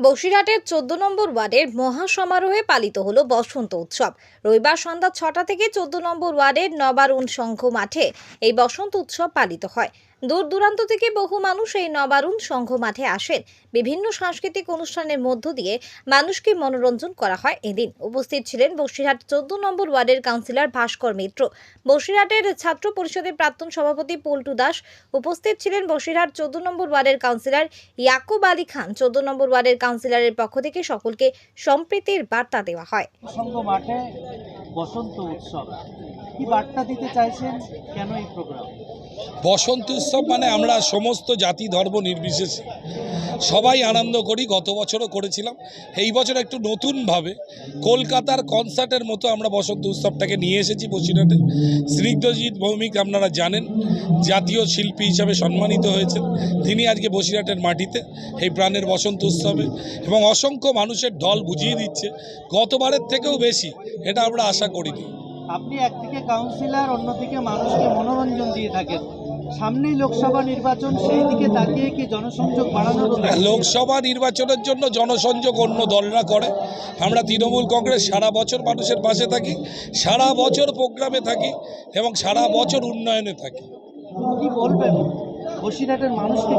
বসিরহাটের চোদ্দ নম্বর ওয়ার্ডের মহাসমারোহে পালিত হলো বসন্ত উৎসব। রবিবার সন্ধ্যা ছটা থেকে চোদ্দ নম্বর ওয়ার্ডের নবারুণ সংঘ মাঠে এই বসন্ত উৎসব পালিত হয়। দূর দূরান্ত থেকে বহু মানুষ এই নবারুণ সংঘ মাঠে আসেন। বিভিন্ন সাংস্কৃতিক অনুষ্ঠানের মধ্য দিয়ে মানুষকে মনোরঞ্জন করা হয় এদিন। উপস্থিত ছিলেন বসিরহাট চোদ্দ নম্বর ওয়ার্ডের কাউন্সিলর ভাস্কর মিত্র। বসিরহাটের ছাত্র পরিষদের প্রাক্তন সভাপতি পল্টু দাস। উপস্থিত ছিলেন বসিরহাট চোদ্দ নম্বর ওয়ার্ডের কাউন্সিলর ইয়াকুব আলী খান। চোদ্দ নম্বর ওয়ার্ডের কাউন্সিলরের পক্ষ থেকে সকলকে সম্প্রীতির বার্তা দেওয়া হয়। বসন্ত উৎসব। কি বার্তা দিতে চাইছেন? কেন এই প্রোগ্রাম বসন্ত উৎসব মানে আমরা সমস্ত জাতি ধর্ম নির্বিশেষে। সবাই আনন্দ করি, গত বছরও করেছিলাম। এই বছর একটু নতুনভাবে কলকাতার কনসার্টের মতো আমরা বসন্ত উৎসবটাকে নিয়ে এসেছি বসিরহাটে। স্নিগ্ধজিৎ ভৌমিক আপনারা জানেন, জাতীয় শিল্পী হিসাবে সম্মানিত হয়েছেন। তিনি আজকে বসিরহাটের মাটিতে এই প্রাণের বসন্ত উৎসবে এবং অসংখ্য মানুষের ঢল বুঝিয়ে দিচ্ছে। গতবারের থেকেও বেশি, এটা আমরা আশা করিনি। আপনি একদিকে কাউন্সিলর অন্যদিকে মানুষকে মনোরঞ্জন দিয়ে থাকেন। সামনেই লোকসভা নির্বাচন সেই দিকে তাকিয়ে কি জনসংযোগ বাড়ানোর উদ্দেশ্যে- হ্যাঁ, লোকসভা নির্বাচনের জন্য জনসংযোগ অন্য দলরা করে। আমরা তৃণমূল কংগ্রেস সারা বছর মানুষের পাশে থাকি সারা বছর প্রোগ্রামে থাকি এবং সারা বছর উন্নয়নে থাকি। কি বলবেন? বসিরহাটের মানুষকে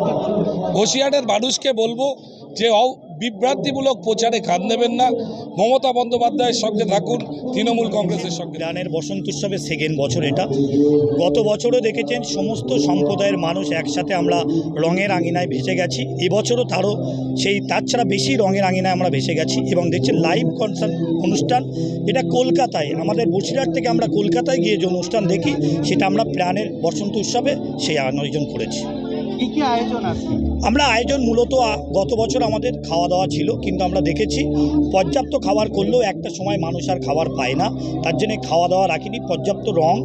বসিরহাটের মানুষকে বলব যে বিভ্রান্তিমূলক প্রচারে কান দেবেন না। মমতা বন্দ্যোপাধ্যায়ের সঙ্গে থাকুন, তৃণমূল কংগ্রেসের সঙ্গে। গানের বসন্ত উৎসবের সেকেন্ড বছর এটা। গত বছরও দেখেছেন সমস্ত সম্প্রদায়ের মানুষ একসাথে আমরা রঙের আঙিনায় ভেসে গেছি। এবছরও তারও সেই তার ছাড়া বেশি রঙের আঙিনায় আমরা ভেসে গেছি এবং দেখছেন লাইভ কনসার্ট অনুষ্ঠান, এটা কলকাতায়, আমাদের বসিরহাট থেকে আমরা কলকাতায় গিয়ে যে অনুষ্ঠান দেখি, সেটা আমরা প্রাণের বসন্ত উৎসবে সেই আয়োজন করেছি। কি কি আয়োজন আছে? আমরা আয়োজন মূলত গত বছর আমাদের খাওয়া দাওয়া ছিল কিন্তু আমরা দেখেছি পর্যাপ্ত খাবার করলেও একটা সময় মানুষ আর খাবার পায় না। তার জন্য খাওয়া দাওয়া রাখিনি পর্যাপ্ত রং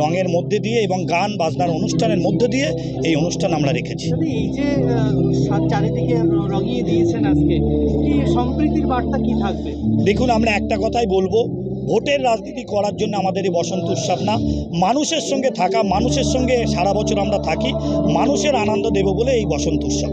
রঙের মধ্যে দিয়ে এবং গান বাজনার অনুষ্ঠানের মধ্যে দিয়ে এই অনুষ্ঠান আমরা রেখেছি। এই যে চারিদিকে রঙিয়ে দিয়েছেন আজকে সম্প্রীতির বার্তা কি থাকবে? দেখুন আমরা একটা কথাই বলব ভোটের রাজনীতি করার জন্য আমাদের এই বসন্ত উৎসব না। মানুষের সঙ্গে থাকা, মানুষের সঙ্গে সারা বছর আমরা থাকি, মানুষের আনন্দ দেব বলে এই বসন্ত উৎসব